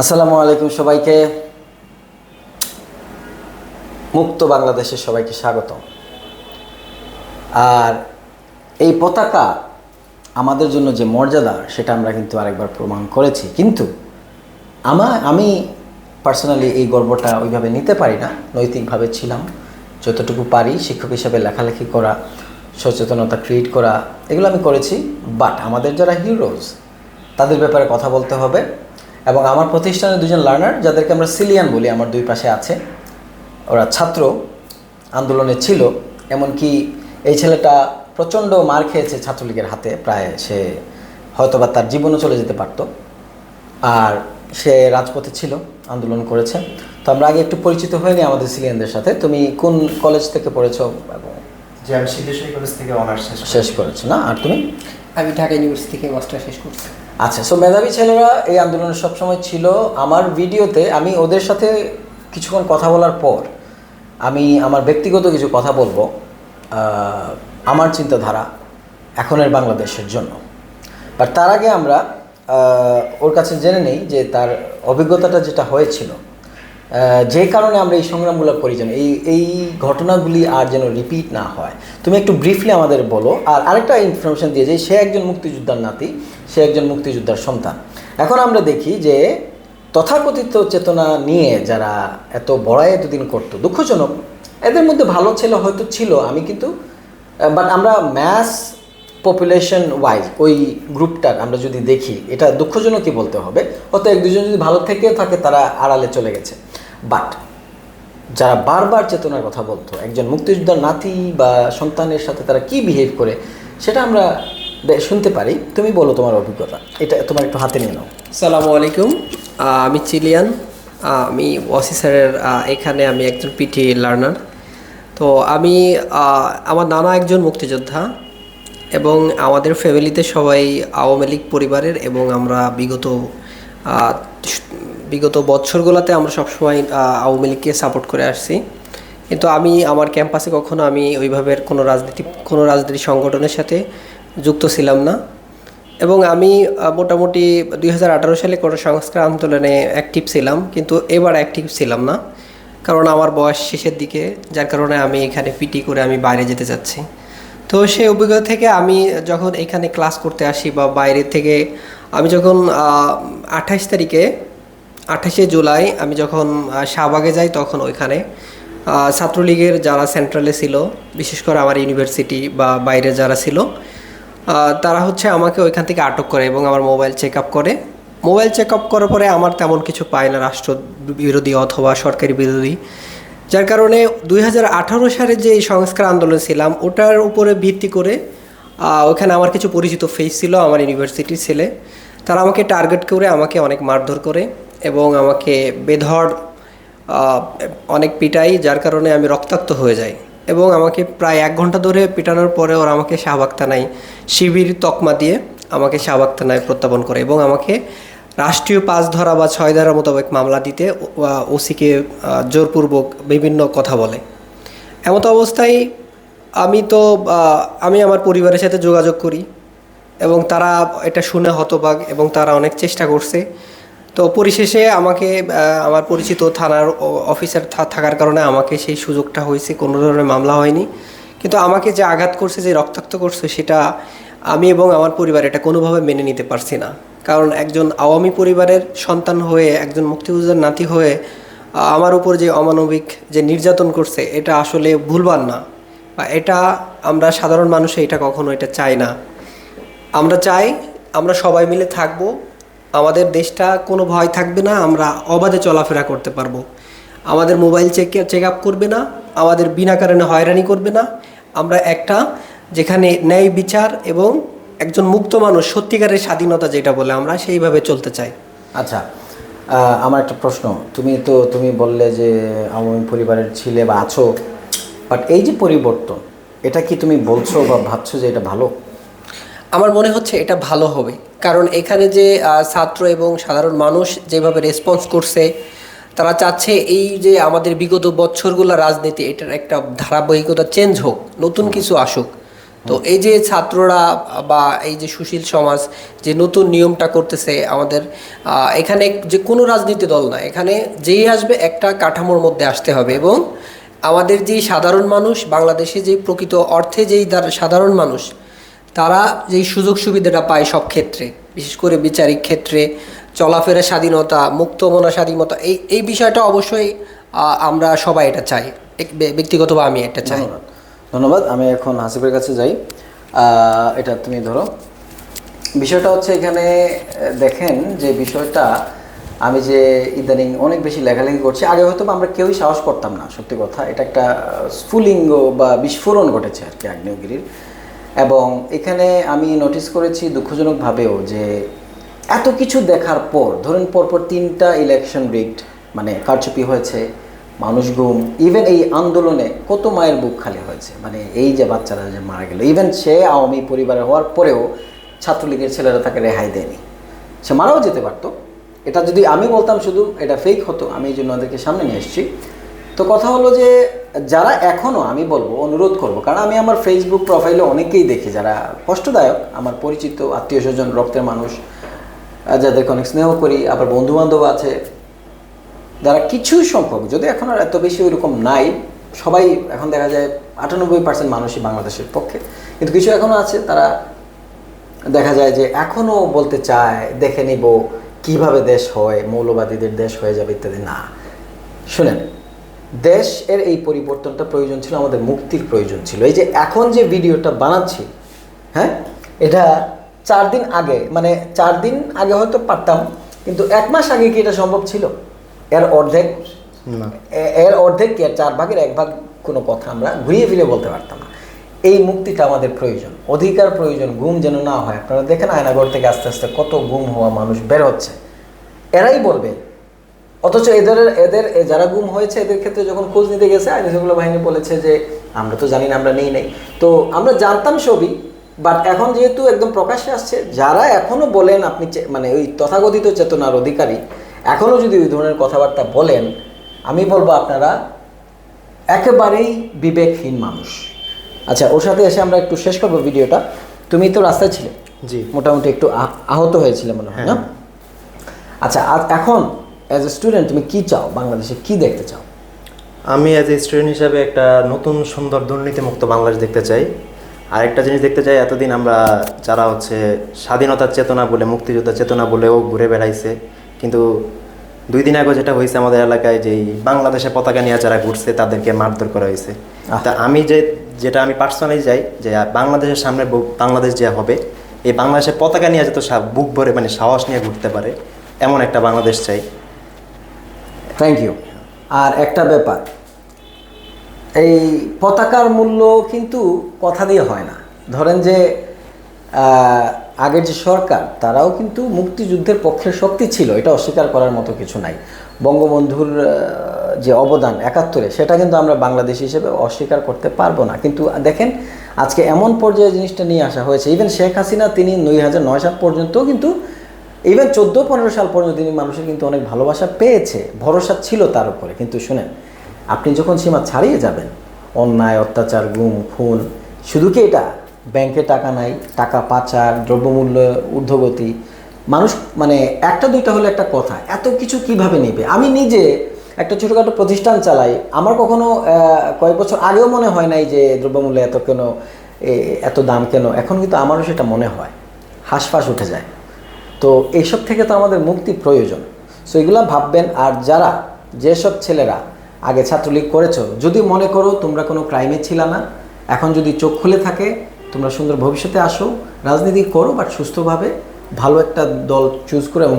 আসসালামু আলাইকুম সবাইকে। মুক্ত বাংলাদেশের সবাইকে স্বাগত আর এই পতাকা আমাদের জন্য যে মর্যাদা, সেটা আমরা কিন্তু আরেকবার প্রমাণ করেছি। কিন্তু আমা, আমি পার্সোনালি এই গর্বটা ওইভাবে নিতে পারি না, নৈতিকভাবে ছিলাম, যতটুকু পারি, শিক্ষক হিসাবে লেখালেখি করা, সচেতনতা ক্রিয়েট করা, এগুলো আমি করেছি। বাট আমাদের যারা হিরোজ তাদের ব্যাপারে কথা বলতে হবে। এবং আমার প্রতিষ্ঠানের দুজন লার্নার যাদেরকে আমরা সিলিয়ান বলি আমার দুই পাশে আছে ওরা ছাত্র আন্দোলনে ছিল এমনকি এই ছেলেটা প্রচণ্ড মার খেয়েছে ছাত্রলীগের হাতে প্রায় সে হয়তোবা তার জীবনও চলে যেতে পারতো। আর সে রাজপথে ছিল আন্দোলন করেছে। তো আমরা আগে একটু পরিচিত হয়নি আমাদের সিলিয়ানদের সাথে। তুমি কোন কলেজ থেকে পড়েছো? এবং যে আমি সিদ্ধেশ্বরী কলেজ থেকে অনার্স শেষ শেষ করেছ না? আর তুমি? আমি ঢাকা ইউনিভার্সিটি থেকে মাস্টার শেষ করছি। আচ্ছা সো মেধাবী ছেলেরা এই আন্দোলনে সবসময় ছিল। আমার ভিডিওতে আমি ওদের সাথে কিছুক্ষণ কথা বলার পর আমি আমার ব্যক্তিগত কিছু কথা বলব আমার চিন্তাধারা এখনের বাংলাদেশের জন্য। বাট তার আগে আমরা ওর কাছে জেনে নেই যে তার অভিজ্ঞতাটা যেটা হয়েছিল। যে কারণে আমরা এই সংগ্রামগুলো করি যেন এই এই ঘটনাগুলি আর যেন রিপিট না হয়। তুমি একটু ব্রিফলি আমাদের বলো। আর আরেকটা ইনফরমেশন দিয়ে যে সে একজন মুক্তিযোদ্ধার নাতি। সে একজন মুক্তিযোদ্ধার সন্তান। এখন আমরা দেখি যে তথাকথিত চেতনা নিয়ে যারা এত বড়াই এতদিন করতো, দুঃখজনক। এদের মধ্যে ভালো ছেলে হয়তো ছিল, আমি কিন্তু বাট আমরা ম্যাস পপুলেশন ওয়াইজ ওই গ্রুপটার আমরা যদি দেখি, এটা দুঃখজনকই বলতে হবে। হয়তো এক দুজন যদি ভালো থেকে থাকে, তারা আড়ালে চলে গেছে। বাট যারা বারবার চেতনার কথা বলতো, একজন মুক্তিযোদ্ধার নাতি বা সন্তানের সাথে তারা কি বিহেভ করে, সেটা আমরা শুনতে পারি। তুমি বলো তোমার অভিজ্ঞতা। এটা তোমার একটু হাতে নিয়ে নাও। সালামু আলাইকুম। আমি চিলিয়ান। আমি ওয়াসি স্যারের এখানে আমি একজন পিটি লার্নার। তো আমি আমার নানা একজন মুক্তিযোদ্ধা এবং আমাদের ফ্যামিলিতে সবাই আওয়ামী লীগ পরিবারের এবং আমরা বিগত বিগত বছরগুলোতে আমরা সবসময় আওয়ামী লীগকে সাপোর্ট করে আসছি। কিন্তু আমি, আমার ক্যাম্পাসে কখনো আমি ওইভাবে কোনো রাজনীতি কোনো রাজনীতি সংগঠনের সাথে যুক্ত ছিলাম না। এবং আমি মোটামুটি দুই হাজার আঠারো সালে কোনো সংস্কার আন্দোলনে অ্যাক্টিভ ছিলাম, কিন্তু এবার অ্যাক্টিভ ছিলাম না। কারণ আমার বয়স শেষের দিকে, যার কারণে আমি এখানে পিটি করে আমি বাইরে যেতে চাচ্ছি। তো সেই অভিজ্ঞতা থেকে আমি যখন এখানে ক্লাস করতে আসি বা বাইরে থেকে, আমি যখন আঠাইশ তারিখে, আঠাশে জুলাই আমি যখন শাহবাগে যাই তখন ওইখানে ছাত্রলীগের যারা সেন্ট্রালে ছিল, বিশেষ করে আমার ইউনিভার্সিটি বা বাইরে যারা ছিল তারা হচ্ছে আমাকে ওইখান থেকে আটক করে এবং আমার মোবাইল চেক আপ করে। মোবাইল চেক আপ করার পরে আমার তেমন কিছু পায় না রাষ্ট্র বিরোধী অথবা সরকারি বিরোধী। যার কারণে দুই হাজার আঠারো সালে যে সংস্কার আন্দোলন ছিলাম, ওটার উপরে ভিত্তি করে ওখানে আমার কিছু পরিচিত ফেস ছিল আমার ইউনিভার্সিটির ছেলে। তারা আমাকে টার্গেট করে, আমাকে অনেক মারধর করে এবং আমাকে বেধড় অনেক পিটাই যার কারণে আমি রক্তাক্ত হয়ে যাই। এবং আমাকে প্রায় এক ঘণ্টা ধরে পিটানোর পরে ওরা আমাকে শাহবাগতানায় শিবির তকমা দিয়ে আমাকে শাহবাগতানায় প্রত্যাপন করে এবং আমাকে রাষ্ট্রীয় পাঁচ ধরা বা ছয় ধারা মোতাবেক মামলা দিতে ওসিকে জোরপূর্বক বিভিন্ন কথা বলে। এমতো অবস্থায় আমি তো আমি আমার পরিবারের সাথে যোগাযোগ করি এবং তারা এটা শুনে হতবাক এবং তারা অনেক চেষ্টা করছে তো পরিশেষে আমাকে আমার পরিচিত থানার অফিসার থাকার কারণে আমাকে সেই সুযোগটা হয়েছে, কোনো ধরনের মামলা হয়নি। কিন্তু আমাকে যে আঘাত করছে, যে রক্তাক্ত করছে, সেটা আমি এবং আমার পরিবার এটা কোনোভাবে মেনে নিতে পারছি না। কারণ একজন আওয়ামী পরিবারের সন্তান হয়ে, একজন মুক্তিযোদ্ধার নাতি হয়ে আমার উপর যে অমানবিক যে নির্যাতন করছে, এটা আসলে ভুলবার না। বা এটা আমরা সাধারণ মানুষে এটা কখনো এটা চাই না। আমরা চাই, আমরা সবাই মিলে থাকব আমাদের দেশটা কোনো ভয় থাকবে না আমরা অবাধে চলাফেরা করতে পারব। আমাদের মোবাইল চেক চেক আপ করবে না আমাদের বিনা কারণে হয়রানি করবে না। আমরা একটা যেখানে ন্যায় বিচার এবং একজন মুক্ত মানুষ সত্যিকারের স্বাধীনতা যেটা বলে আমরা সেইভাবে চলতে চাই। আচ্ছা আমার একটা প্রশ্ন। তুমি তো তুমি বললে যে আওয়ামী পরিবারের ছিলে বা আছো বাট এই যে পরিবর্তন এটা কি তুমি বলছো বা ভাবছ যে এটা ভালো? আমার মনে হচ্ছে এটা ভালো হবে। কারণ এখানে যে ছাত্র এবং সাধারণ মানুষ যেভাবে রেসপন্স করছে, তারা চাচ্ছে এই যে আমাদের বিগত বছরগুলো রাজনীতি, এটার একটা ধারাবাহিকতা চেঞ্জ হোক, নতুন কিছু আসুক। তো এই যে ছাত্ররা বা এই যে সুশীল সমাজ যে নতুন নিয়মটা করতেছে আমাদের এখানে যে কোনো রাজনীতি দল না, এখানে যেই আসবে একটা কাঠামোর মধ্যে আসতে হবে এবং আমাদের যে সাধারণ মানুষ, বাংলাদেশে যে প্রকৃত অর্থে যেই সাধারণ মানুষ তারা যেই সুযোগ সুবিধাটা পায় সব ক্ষেত্রে, বিশেষ করে বিচারিক ক্ষেত্রে, চলাফেরা স্বাধীনতা মুক্তমনা স্বাধীনতা, এই এই বিষয়টা অবশ্যই আমরা সবাই এটা চাই। ব্যক্তিগতভাবে আমি এটা চাই। ধন্যবাদ। আমি এখন হাসিফের কাছে যাই। এটা তুমি ধরো। বিষয়টা হচ্ছে এখানে, দেখেন যে বিষয়টা, আমি যে ইদানিং অনেক বেশি লেখালেখি করছি, আগে হয়তো আমরা কেউই সাহস করতাম না, সত্যি কথা। এটা একটা স্ফুলিঙ্গ বা বিস্ফোরণ ঘটেছে আর কি, আগ্নেয়গিরির। এবং এখানে আমি নোটিস করেছি দুঃখজনকভাবেও যে এত কিছু দেখার পর, ধরুন পরপর তিনটা ইলেকশন রিগড মানে কারচুপি হয়েছে, মানুষ গুম ইভেন এই আন্দোলনে কত মায়ের বুক খালি হয়েছে। মানে এই যে বাচ্চারা যে মারা গেল ইভেন সে আওয়ামী পরিবারে হওয়ার পরেও ছাত্রলীগের ছেলেরা তাকে রেহাই দেয়নি। সে মারাও যেতে পারতো। এটা যদি আমি বলতাম শুধু, এটা ফেক হতো, আমি এই জন্য ওদেরকে সামনে নিয়ে এসেছি। তো কথা হলো যে যারা এখনও আমি বলব, অনুরোধ করব, কারণ আমি আমার ফেসবুক প্রোফাইলে অনেকেই দেখি যারা কষ্টদায়ক, আমার পরিচিত আত্মীয় স্বজন, রক্তের মানুষ যাদেরকে অনেক স্নেহ করি, আবার বন্ধু বান্ধব আছে, যারা কিছু সংখ্যক, যদি এখন আর এত বেশি ওইরকম নাই, সবাই এখন দেখা যায় আটানব্বই পার্সেন্ট মানুষই বাংলাদেশের পক্ষে, কিন্তু কিছু এখনও আছে, তারা দেখা যায় যে এখনও বলতে চায়, দেখে নিব কীভাবে দেশ হয়, মৌলবাদীদের দেশ হয়ে যাবে ইত্যাদি, না। শুনেন দেশ এর এই পরিবর্তনটা প্রয়োজন ছিল আমাদের মুক্তির প্রয়োজন ছিল। এই যে এখন যে ভিডিওটা বানাচ্ছি হ্যাঁ এটা চার দিন আগে মানে চার দিন আগে হয়তো পারতাম কিন্তু এক মাস আগে কি এটা সম্ভব ছিল? এর অর্ধেক? এর অর্ধেক কি আর চার ভাগের এক ভাগ? কোনো কথা আমরা ঘুরিয়ে ফিরে বলতে পারতাম না। এই মুক্তিটা আমাদের প্রয়োজন। অধিকার প্রয়োজন গুম যেন না হয়। আপনারা দেখেন আয়নাগর থেকে আস্তে আস্তে কত গুম হওয়া মানুষ বের হচ্ছে। এরাই বলবে অথচ এদের এদের এ যারা গুম হয়েছে এদের ক্ষেত্রে যখন খোঁজ নিতে গেছে আইন শৃঙ্খলা বাহিনী বলেছে যে আমরা তো জানি না আমরা নেই নাই। তো আমরা জানতাম সবই বাট এখন যেহেতু একদম প্রকাশ্যে আসছে যারা এখনও বলেন আপনি মানে ওই তথাকথিত চেতনার অধিকারী এখনও যদি ওই ধরনের কথাবার্তা বলেন আমি বলব আপনারা একেবারেই বিবেকহীন মানুষ। আচ্ছা ওর সাথে এসে আমরা একটু শেষ করব ভিডিওটা। তুমি তো রাস্তায় ছিলে। জি। মোটামুটি একটু আহত হয়েছিলে মনে হয় না? হ্যাঁ। আচ্ছা আজ এখন অ্যাজ এ স্টুডেন্ট তুমি কি চাও? বাংলাদেশে কি দেখতে চাও? আমি অ্যাজ এ স্টুডেন্ট হিসাবে একটা নতুন সুন্দর দুর্নীতিমুক্ত বাংলাদেশ দেখতে চাই। আরেকটা জিনিস দেখতে চাই এতদিন আমরা যারা হচ্ছে স্বাধীনতার চেতনা বলে মুক্তিযোদ্ধার চেতনা বলেও ঘুরে বেড়াইছে। কিন্তু দুই দিন আগে যেটা হয়েছে আমাদের এলাকায় যেই বাংলাদেশে পতাকা নিয়ে যারা ঘুরছে তাদেরকে মারধর করা হয়েছে। তা আমি যে যেটা আমি পার্সোনালি যাই যে বাংলাদেশের সামনে বাংলাদেশ যে হবে এই বাংলাদেশের পতাকা নিয়ে যত বুক ভরে মানে সাহস নিয়ে ঘুরতে পারে এমন একটা বাংলাদেশ চাই। থ্যাংক ইউ আর একটা ব্যাপার, এই পতাকার মূল্য কিন্তু কথা দিয়ে হয় না। ধরেন যে আগের যে সরকার, তারাও কিন্তু মুক্তিযুদ্ধের পক্ষে শক্তি ছিল, এটা অস্বীকার করার মতো কিছু নাই। বঙ্গবন্ধুর যে অবদান একাত্তরে, সেটা কিন্তু আমরা বাংলাদেশ হিসেবে অস্বীকার করতে পারব না। কিন্তু দেখেন, আজকে এমন পর্যায়ে জিনিসটা নিয়ে আসা হয়েছে। ইভেন শেখ হাসিনা, তিনি দুই হাজার নয় সাল পর্যন্ত কিন্তু ইভেন চোদ্দ, পনেরো সাল পর্যন্ত তিনি মানুষের কিন্তু অনেক ভালোবাসা পেয়েছে। ভরসা ছিল তার উপরে। কিন্তু শুনেন, আপনি যখন সীমা ছাড়িয়ে যাবেন, অন্যায়, অত্যাচার, গুম, খুন, শুধু কি এটা? ব্যাংকে টাকা নাই, টাকা পাচার, দ্রব্যমূল্য ঊর্ধ্বগতি, মানুষ মানে একটা, দুইটা হলে একটা কথা, এত কিছু কীভাবে নেবে? আমি নিজে একটা ছোটোখাটো প্রতিষ্ঠান চালাই। আমার কখনো কয়েক বছর আগেও মনে হয় নাই যে দ্রব্যমূল্য এত কেন এত দাম কেন। এখন কিন্তু আমারও সেটা মনে হয়। হাঁসফাঁস উঠে যায়। তো এইসব থেকে তো আমাদের মুক্তি প্রয়োজন। সো এগুলো ভাববেন, আর যারা, যেসব ছেলেরা আগে ছাত্রলীগ করেছ, যদি মনে করো তোমরা কোনো ক্রাইমে ছিল না, এখন যদি চোখ খুলে থাকে, তোমরা সুন্দর ভবিষ্যতে আসো, রাজনীতি করো বাট সুস্থভাবে ভালো একটা দল চুজ করে এবং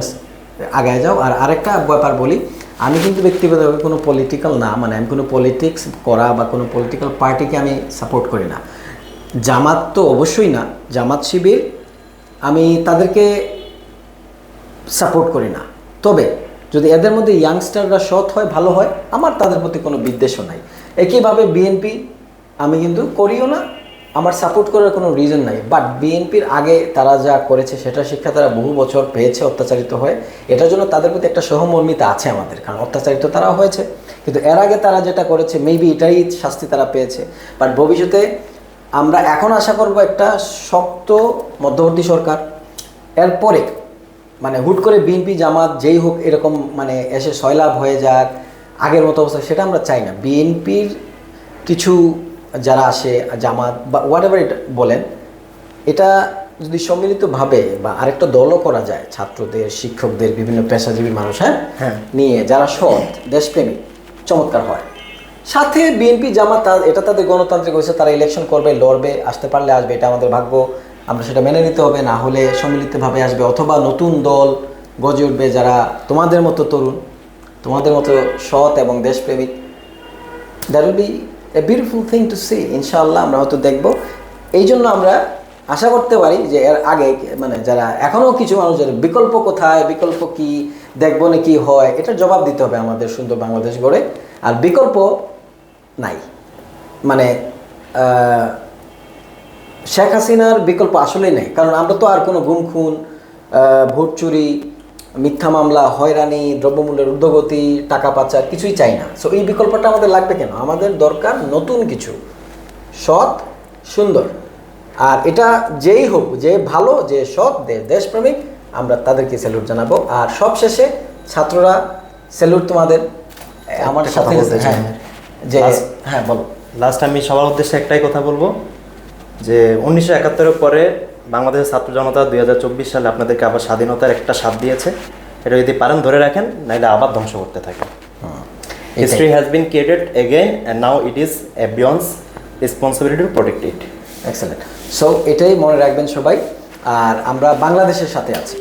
আগায় যাও। আর আরেকটা ব্যাপার বলি, আমি কিন্তু ব্যক্তিগতভাবে কোনো পলিটিক্যাল না মানে আমি কোনো পলিটিক্স করা বা কোনো পলিটিক্যাল পার্টিকে আমি সাপোর্ট করি না। জামাত তো অবশ্যই না, জামাত শিবির, আমি তাদেরকে সাপোর্ট করি না। তবে যদি এদের মধ্যে ইয়াংস্টাররা সৎ হয়, ভালো হয়, আমার তাদের প্রতি কোনো বিদ্বেষও নাই। একইভাবে বিএনপি আমি কিন্তু করিও না, আমার সাপোর্ট করার কোনো রিজন নাই। বাট বিএনপির আগে তারা যা করেছে, সেটা শিক্ষা তারা বহু বছর পেয়েছে, অত্যাচারিত হয়ে। এটার জন্য তাদের প্রতি একটা সহমর্মিতা আছে আমাদের, কারণ অত্যাচারিত তারা হয়েছে। কিন্তু এর আগে তারা যেটা করেছে মেবি এটাই শাস্তি তারা পেয়েছে। বাট ভবিষ্যতে আমরা এখন আশা করব একটা শক্ত মধ্যবর্তী সরকার। এরপরে মানে হুট করে বিএনপি জামাত যেই হোক এরকম মানে এসে সয়লাভ হয়ে যাক আগের মতো অবস্থা সেটা আমরা চাই না। বিএনপির কিছু যারা আসে জামাত বা হোয়াট এভার এটা বলেন এটা যদি সম্মিলিতভাবে বা আরেকটা দলও করা যায় ছাত্রদের শিক্ষকদের বিভিন্ন পেশাজীবী মানুষ হ্যাঁ? হ্যাঁ। নিয়ে যারা সৎ দেশপ্রেমী চমৎকার হয়। সাথে বিএনপি জামাত এটা তাদের গণতান্ত্রিক হয়েছে তারা ইলেকশন করবে লড়বে আসতে পারলে আসবে এটা আমাদের ভাগ্য। আমরা সেটা মেনে নিতে হবে, না হলে সম্মিলিতভাবে আসবে। অথবা নতুন দল গজে উঠবে যারা তোমাদের মতো তরুণ, তোমাদের মতো সৎ এবং দেশপ্রেমিক। That will be a beautiful thing to see ইনশাআল্লাহ আমরা হয়তো দেখব। এই জন্য আমরা আশা করতে পারি যে এর আগে মানে যারা এখনও কিছু মানুষ যারা বিকল্প কোথায়, বিকল্প কি, দেখব না কি হয়, এটার জবাব দিতে হবে আমাদের সুন্দর বাংলাদেশ গড়ে। আর বিকল্প নাই। মানে শেখ হাসিনার বিকল্প আসলেই নেই। কারণ আমরা তো আর কোনো গুম খুন ভোট চুরি মিথ্যা মামলা হয়রানি দ্রব্যমূল্যের ঊর্ধ্বগতি টাকা পাচার কিছুই চাই না। সো এই বিকল্পটা আমাদের লাগবে কেন? আমাদের দরকার নতুন কিছু। সৎ সুন্দর। আর এটা যেই হোক যে ভালো যে সৎ দেশপ্রেমিক আমরা তাদেরকে স্যালুট জানাব। আর সব শেষে ছাত্ররা স্যালুট তোমাদের। আমার সাথে হ্যাঁ যে হ্যাঁ বলো। লাস্ট আমি সবার উদ্দেশ্যে একটাই কথা বলব। যে উনিশশো একাত্তরের পরে বাংলাদেশের ছাত্র জনতা দুই হাজার চব্বিশ সালে আপনাদেরকে আবার স্বাধীনতার একটা স্বাদ দিয়েছে। এটা যদি পারেন ধরে রাখেন নাহলে আবার ধ্বংস করতে থাকে। History has been created again and now it is a beyond responsibility to protect it excellent so এটাই মনে রাখবেন সবাই। আর আমরা বাংলাদেশের সাথে আছি।